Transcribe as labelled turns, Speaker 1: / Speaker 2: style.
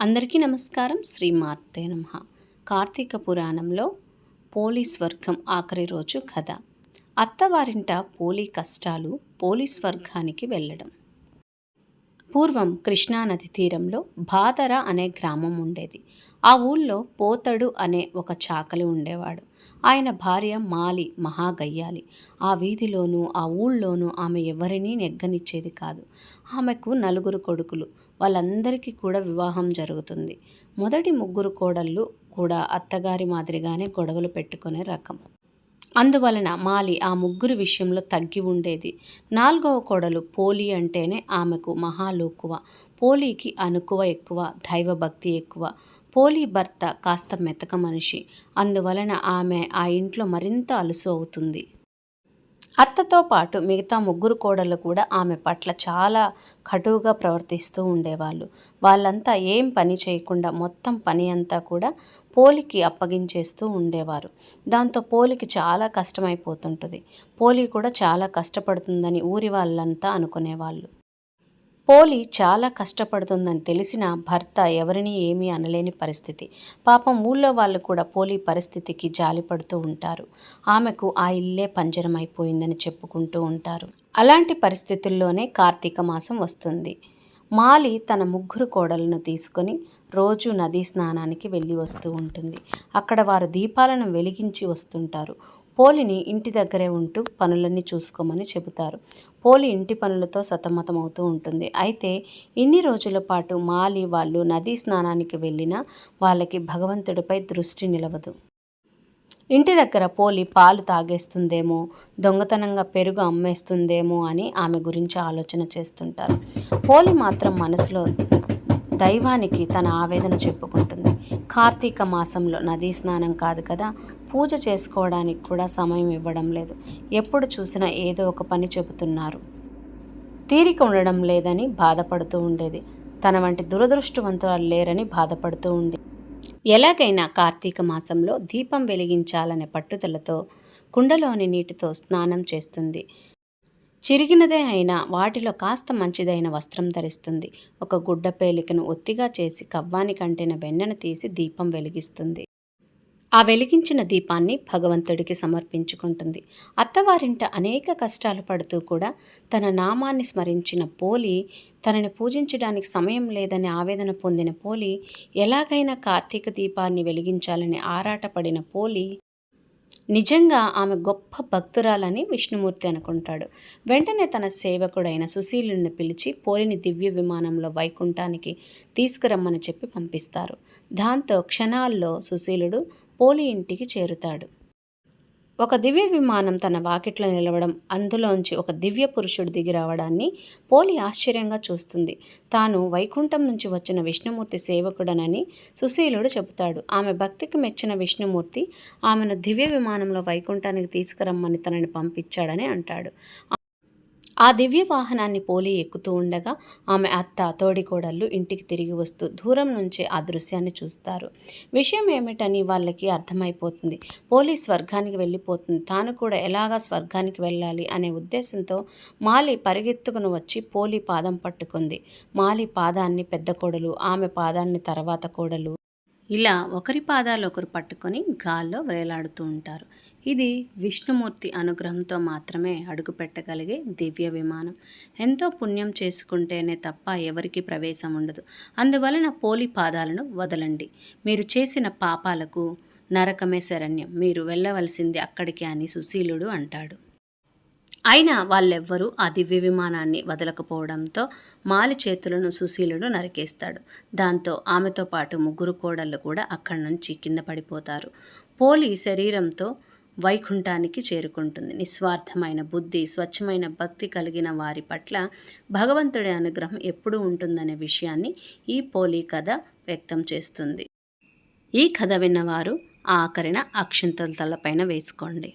Speaker 1: అందరికీ నమస్కారం. శ్రీ మార్తే నమ. కార్తీక పురాణంలో పోలీస్ వర్గం ఆఖరి రోజు కథ. అత్తవారింట పోలీ కష్టాలు పోలీస్ వర్గానికి వెళ్ళడం. పూర్వం కృష్ణానది తీరంలో బాదర అనే గ్రామం ఉండేది. ఆ ఊళ్ళో పోతడు అనే ఒక చాకలి ఉండేవాడు. ఆయన భార్య మాలి మహాగయ్యాలి. ఆ వీధిలోనూ ఆ ఊళ్ళోనూ ఆమె ఎవరినీ నెగ్గనిచ్చేది కాదు. ఆమెకు నలుగురు కొడుకులు. వాళ్ళందరికీ కూడా వివాహం జరుగుతుంది. మొదటి ముగ్గురు కోడళ్ళు కూడా అత్తగారి మాదిరిగానే గొడవలు పెట్టుకునే రకం. అందువలన మాలి ఆ ముగ్గురు విషయంలో తగ్గి ఉండేది. నాలుగవ కోడలు పోలి అంటేనే ఆమెకు మహాలోకువ పోలీకి అనుకువ ఎక్కువ దైవభక్తి ఎక్కువ. పోలి భర్త కాస్త మెతక మనిషి. అందువలన ఆమె ఆ ఇంట్లో మరింత అలుసు అవుతుంది. అత్తతో పాటు మిగతా ముగ్గురు కోడళ్ళు కూడా ఆమె పట్ల చాలా కటువుగా ప్రవర్తిస్తూ ఉండేవాళ్ళు. వాళ్ళంతా ఏం పని చేయకుండా మొత్తం పని అంతా కూడా పోలికి అప్పగించేస్తూ ఉండేవారు. దాంతో పోలికి చాలా కష్టమైపోతుంటుంది. పోలి కూడా చాలా కష్టపడుతుందని ఊరి వాళ్ళంతా అనుకునేవాళ్ళు. పోలి చాలా కష్టపడుతుందని తెలిసిన భర్త ఎవరిని ఏమీ అనలేని పరిస్థితి. పాపం ఊళ్ళో వాళ్ళు కూడా పోలి పరిస్థితికి జాలిపడుతూ ఉంటారు. ఆమెకు ఆ ఇల్లే పంజరం అయిపోయిందని చెప్పుకుంటూ ఉంటారు. అలాంటి పరిస్థితుల్లోనే కార్తీక మాసం వస్తుంది. మాలి తన ముగ్గురు కోడలను తీసుకొని రోజు నదీ స్నానానికి వెళ్ళి వస్తూ ఉంటుంది. అక్కడ వారు దీపాలను వెలిగించి వస్తుంటారు. పోలిని ఇంటి దగ్గరే ఉంటూ పనులన్నీ చూసుకోమని చెబుతారు. పోలి ఇంటి పనులతో సతమతమవుతూ ఉంటుంది. అయితే ఇన్ని రోజుల పాటు మాలి వాళ్ళు నదీ స్నానానికి వెళ్ళినా వాళ్ళకి భగవంతుడిపై దృష్టి నిలవదు. ఇంటి దగ్గర పోలి పాలు తాగేస్తుందేమో దొంగతనంగా పెరుగు అమ్మేస్తుందేమో అని ఆమె గురించి ఆలోచన చేస్తుంటారు. పోలి మాత్రం మనసులో దైవానికి తన ఆవేదన చెప్పుకుంటుంది. కార్తీక మాసంలో నదీ స్నానం కాదు కదా పూజ చేసుకోవడానికి కూడా సమయం ఇవ్వడం లేదు. ఎప్పుడు చూసినా ఏదో ఒక పని చెబుతున్నారు. తీరిక ఉండడం లేదని బాధపడుతూ ఉండేది. తన వంటి దురదృష్టవంతులు లేరని బాధపడుతూ ఉండేది. ఎలాగైనా కార్తీక మాసంలో దీపం వెలిగించాలనే పట్టుదలతో కుండలోని నీటితో స్నానం చేస్తుంది. చిరిగినదే అయినా వాటిలో కాస్త మంచిదైన వస్త్రం ధరిస్తుంది. ఒక గుడ్డ పేలికను ఒత్తిగా చేసి కవ్వాని కంటిన వెన్నను తీసి దీపం వెలిగిస్తుంది. ఆ వెలిగించిన దీపాన్ని భగవంతుడికి సమర్పించుకుంటుంది. అత్తవారింట అనేక కష్టాలు పడుతూ కూడా తన నామాన్ని స్మరించిన పోలి తనని పూజించడానికి సమయం లేదని ఆవేదన పొందిన పోలి ఎలాగైనా కార్తీక దీపాన్ని వెలిగించాలని ఆరాటపడిన పోలి నిజంగా ఆమె గొప్ప భక్తురాలని విష్ణుమూర్తి అనుకుంటాడు. వెంటనే తన సేవకుడైన సుశీలుని పిలిచి పోలిని దివ్య విమానంలో వైకుంఠానికి తీసుకురమ్మని చెప్పి పంపిస్తారు. దాంతో క్షణాల్లో సుశీలుడు పోలి ఇంటికి చేరుతాడు. ఒక దివ్య విమానం తన వాకిట్లో నిలవడం అందులోంచి ఒక దివ్య పురుషుడు దిగి రావడాన్ని పోలి ఆశ్చర్యంగా చూస్తుంది. తాను వైకుంఠం నుంచి వచ్చిన విష్ణుమూర్తి సేవకుడనని సుశీలుడు చెబుతాడు. ఆమె భక్తికి మెచ్చిన విష్ణుమూర్తి ఆమెను దివ్య విమానంలో వైకుంఠానికి తీసుకురమ్మని తనని పంపించాడని అంటాడు. ఆ దివ్య వాహనాన్ని పోలి ఎక్కుతూ ఉండగా ఆమె అత్త తోడికోడళ్ళు ఇంటికి తిరిగి వస్తూ దూరం నుంచే ఆ దృశ్యాన్ని చూస్తారు. విషయం ఏమిటని వాళ్ళకి అర్థమైపోతుంది. పోలీస్ స్వర్గానికి వెళ్ళిపోతుంది. తాను కూడా ఎలాగా స్వర్గానికి వెళ్ళాలి అనే ఉద్దేశంతో మాలి పరిగెత్తుకుని వచ్చి పోలి పాదం పట్టుకుంది. మాలి పాదాన్ని పెద్ద కోడలు ఆమె పాదాన్ని తర్వాత కోడలు ఇలా ఒకరి పాదాలు ఒకరు పట్టుకొని గాల్లో వేలాడుతూ ఉంటారు. ఇది విష్ణుమూర్తి అనుగ్రహంతో మాత్రమే అడుగుపెట్టగలిగే దివ్య విమానం. ఎంతో పుణ్యం చేసుకుంటేనే తప్ప ఎవరికి ప్రవేశం ఉండదు. అందువలన పోలి పాదాలను వదలండి. మీరు చేసిన పాపాలకు నరకమే శరణ్యం. మీరు వెళ్ళవలసింది అక్కడికి అని సుశీలుడు అంటాడు. అయినా వాళ్ళెవ్వరూ ఆ దివ్య విమానాన్ని వదలకపోవడంతో మాలి చేతులను సుశీలుడు నరికేస్తాడు. దాంతో ఆమెతో పాటు ముగ్గురు కోడళ్ళు కూడా అక్కడి నుంచి కింద పడిపోతారు. పోలి శరీరంతో వైకుంఠానికి చేరుకుంటుంది. నిస్వార్థమైన బుద్ధి స్వచ్ఛమైన భక్తి కలిగిన వారి పట్ల భగవంతుడి అనుగ్రహం ఎప్పుడు ఉంటుందనే విషయాన్ని ఈ పోలి కథ వ్యక్తం చేస్తుంది. ఈ కథ విన్నవారు ఆఖరిన అక్షంతల తలపైన వేసుకోండి.